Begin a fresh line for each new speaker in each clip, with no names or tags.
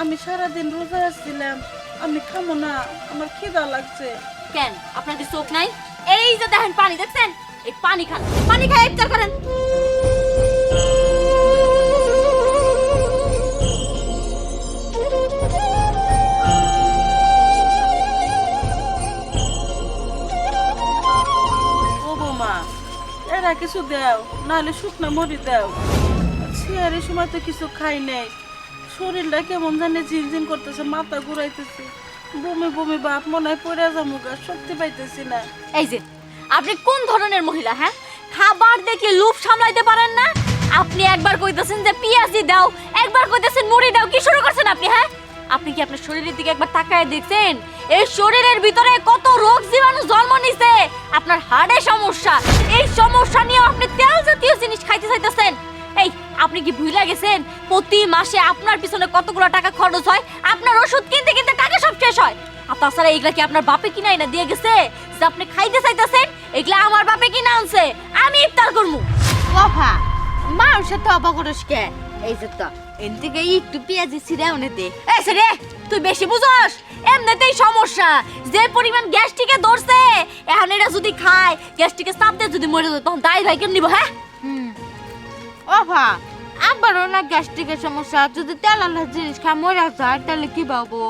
আমি সারাদিন রোজা আসছিলাম আমি খামো না আমার খিদা লাগছে।
কেন? আপনার কি চোখ নাই? এই যে দেখেন পানি দেখছেন? এই পানি খান পানি খায় ইফতার করেন।
ও বৌমা এরা কিছু দাও নাহলে শুকনো মরি দাও। সিয়ারের সময় তো কিছু খাই নাই। শরীরটা কেমন জানে ঝিনঝিন করতেছে, মাথা ঘুরাইতেছে। বমি বমি বাপ, মনে হয় পড়ে যাব গা শক্তি পাইতেছি না।
এই যে, আপনি কোন ধরনের মহিলা হ্যাঁ? খাবার দেখে লোভ সামলাইতে পারেন না? আপনি একবার কইতেছেন যে পেঁয়াজি দাও, একবার কইতেছেন মুড়ি দাও, কি শুরু করছেন আপনি হ্যাঁ? আপনি কি আপনার শরীরের দিকে একবার তাকায় দেখছেন? এই শরীরের ভিতরে কত রোগ জীবাণু জন্ম নিছে? আপনার হাড়ে সমস্যা, এই সমস্যা নিয়ে আপনি তেল জাতীয় জিনিস খাইতে চাইতেছেন। আপনি কি ভুলে গেছেন? প্রতি মাসে আপনার পিছনে কতগুলো টাকা খরচ হয়? আপনার ওষুধ কিনতে কিনতে টাকা সব শেষ হয়। আর তাছাড়া এগুলা কি আপনার বাপে কিনা এনে দিয়ে গেছে? যে আপনি খাইতে চাইতেছেন এগুলা আমার বাপে কিনা আনছে। আমি ইফতার করব
বাবা মানুষের তো অবাক কে? এই যে তো এন থেকে একটু পেঁয়াজি ছিঁড়ে দে।
এসে রে তুই বেশি বুঝস? এমনিতেই সমস্যা। যে পরিমাণ গ্যাস্ট্রিকে ধরছে এখন এটা যদি খায় গ্যাস্ট্রিকে চাপ দিয়ে যদি মরে যায় তখন দায় ভাই কেমন নিব হ্যাঁ?
বাবা আবারও না গ্যাস্ট্রিকের সমস্যা যদি তেল আলাদা জিনিস খা মরে যায় তাহলে কি পাবো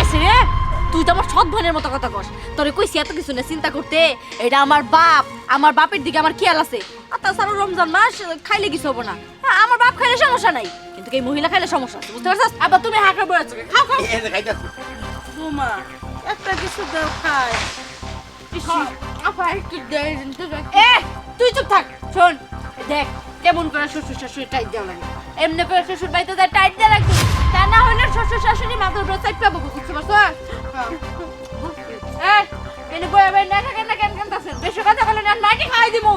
এসে রে তুই তো আমার সৎ বোনের মতো কথা কস। তোরে কইছি এত কিছু না চিন্তা করতে এটা আমার বাপ আমার বাপের দিকে আমার খেয়াল আছে। আর তাছাড়া রমজান মাস খাইলে কিছু হব না। হ্যাঁ, আমার বাপ খাইলে সমস্যা নাই কিন্তু এই মহিলা খাইলে সমস্যা আছে বুঝতে পারছিস? আবার তুমি হাঁকড়ে বলে চোখে খাও খাও।
এই যে খাইতাছি।
বৌমা একটা কিছু দাও খায়
আপা একটু দেয়
এ তুই চুপ থাক শোন দেখ কেমন করে শ্বশুর শাশুড়ি টাইট দেওয়া লাগে? এমনি করে শ্বশুর বাড়িতে যায় টাইট দেওয়া লাগবে। তা না হলে শ্বশুর শাশুড়ি মাথার উপর চাইট পাবো বুঝতে পারছ? এ এনে বয়ে বয়ে না থাকেন না কেন কেন তাছেন বেশি কথা বলে না মাটি খাওয়াই দিমু।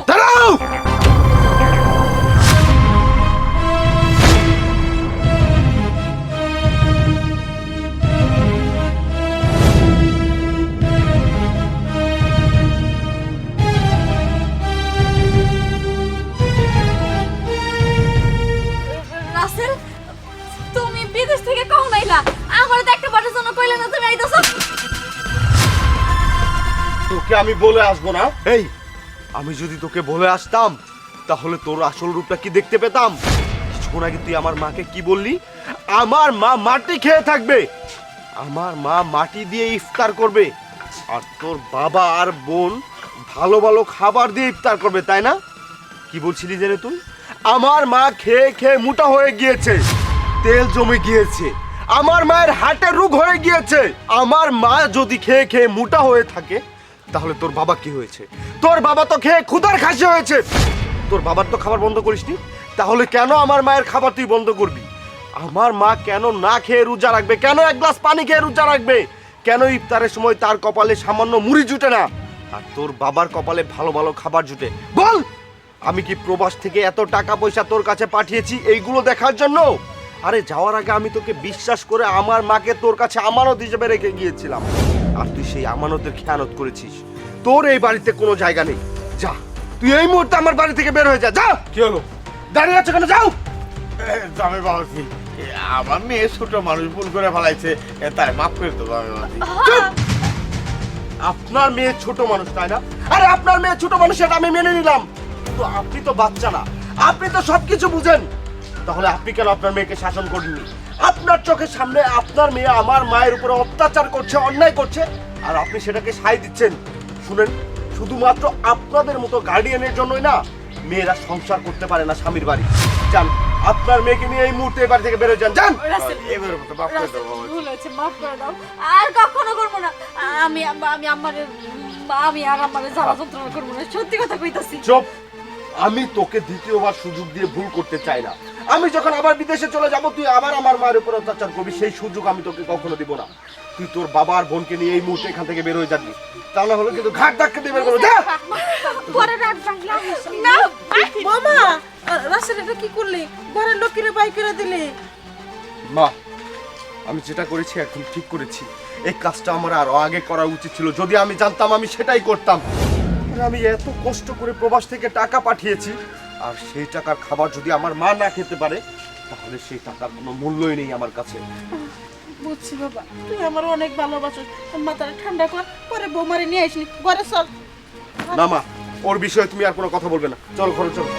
তোকে আমি বলে আসব না। এই আমি যদি তোকে বলে আসতাম তাহলে তোর আসল রূপটা কি দেখতে পেতাম? কিছুক্ষণ আগে তুই আমার মাকে কি বললি? আমার মা মাটি খেয়ে থাকবে। আমার মা মাটি দিয়ে ইফতার করবে। আর তোর বাবা আর বোন ভালো ভালো খাবার দিয়ে ইফতার করবে তাই না? কি বলছিলি জেনে তুই? আমার মা খেয়ে খেয়ে মোটা হয়ে গিয়েছে। তেল জমে গিয়েছে। আমার মায়ের হার্টের রোগ হয়ে গিয়েছে। আমার মা যদি খেয়ে খেয়ে মোটা হয়ে থাকে, তাহলে তোর বাবা কি হয়েছে? তোর বাবা তো খেয়ে ক্ষুধার খাসি হয়েছে। তোর বাবার তো খাবার বন্ধ করিসনি? তাহলে কেন আমার মায়ের খাবার তুই বন্ধ করবি? আমার মা কেন না খেয়ে রোজা রাখবে? কেন এক গ্লাস পানি খেয়ে রোজা রাখবে? কেন ইফতারের সময় তার কপালে সামান্য মুড়ি জুটে না? আর তোর বাবার কপালে ভালো ভালো খাবার জুটে। বল! আমি কি প্রবাস থেকে এত টাকা পয়সা তোর কাছে পাঠিয়েছি এইগুলো দেখার জন্য? আরে যাওয়ার আগে আমি তোকে বিশ্বাস করে আমার মাকে তোর কাছে আমানত হিসেবে রেখে গিয়েছিলাম। আর তুই সেই আমানতের খেয়ানত করেছিস। তোর এই বাড়িতে কোনো জায়গা নেই। যা তুই এই মুহূর্তে আমার বাড়ি থেকে বের হয়ে যা যা।
কি হলো?
দাঁড়িয়ে আছো কেন? যাও।
জামে বাবাজি আমার মেয়ে ছোট মানুষ ভুল করে ফেলাইছে। এ, তাই মাফ করে দেবো আমি
আপনার মেয়ে ছোট মানুষ তাই না? আরে আপনার মেয়ে ছোট মানুষ সেটা আমি মেনে নিলাম। কিন্তু আপনি তো বাচ্চা না। আপনি তো সবকিছু বুঝেন। তাহলে আপনি কেন আপনার মেয়েকে শাসন করেননি? আপনার চোখের সামনে আপনার মেয়ে আমার মায়ের উপরে অত্যাচার করছে অন্যায় করছে আর আপনি সেটাকে সাই দিচ্ছেন। শুনেন শুধুমাত্র আপনাদের মতো গার্ডিয়ানের জন্যই না মেয়েরা সংসার করতে পারে না স্বামীর বাড়ি। যান আপনার মেয়েকে নিয়ে এই মুহূর্তে এবার থেকে বেরোয় যান। যান!
রাসেল
মতো মাফ করে
রাসেল, ভুল হয়েছে মাফ করে দাও। আর কখনো করব না। আমি আমি আমার আমি আর আমার জ্বালা যন্ত্রণা করব না। সত্যি কথা কইতাছি।
চুপ! আমি তোকে দ্বিতীয়বার সুযোগ দিয়ে ভুল করতে চাই না। আমি যখন আবার বিদেশে চলে যাব তুই আবার আমার মায়ের উপর অত্যাচার করবি সেই সুযোগ আমি তোকে কখনো দিব না। তুই তোর বাবার বোনকে নিয়ে এই মুহূর্তে এখান থেকে বের হয়ে যাবি। তা না হলে কিন্তু ঘাট ধাক্কা দিয়ে বের করব যা!
পরে রাত ভাঙলাম
না মামা রাসেল এটা কি করলি? ঘরের লোকের বাই করে দিলি।
মা আমি যেটা করেছি এখন ঠিক করেছি। এই কাজটা আমার আরও আগে করা উচিত ছিল। যদি আমি জানতাম আমি সেটাই করতাম। আমি এত কষ্ট করে প্রবাস থেকে টাকা পাঠিয়েছি আর সেই টাকার খাবার যদি আমার মা না খেতে পারে তাহলে সেই টাকার কোনো মূল্যই নেই আমার কাছে।
বুঝছি বাবা তুই আমার অনেক ভালোবাসো। মাথাটা ঠান্ডা কর পরে বৌমারে নিয়ে আসনি। ঘরে চল।
না মা ওর বিষয়ে তুমি আর কোনো কথা বলবে না। চল ঘরে চলো।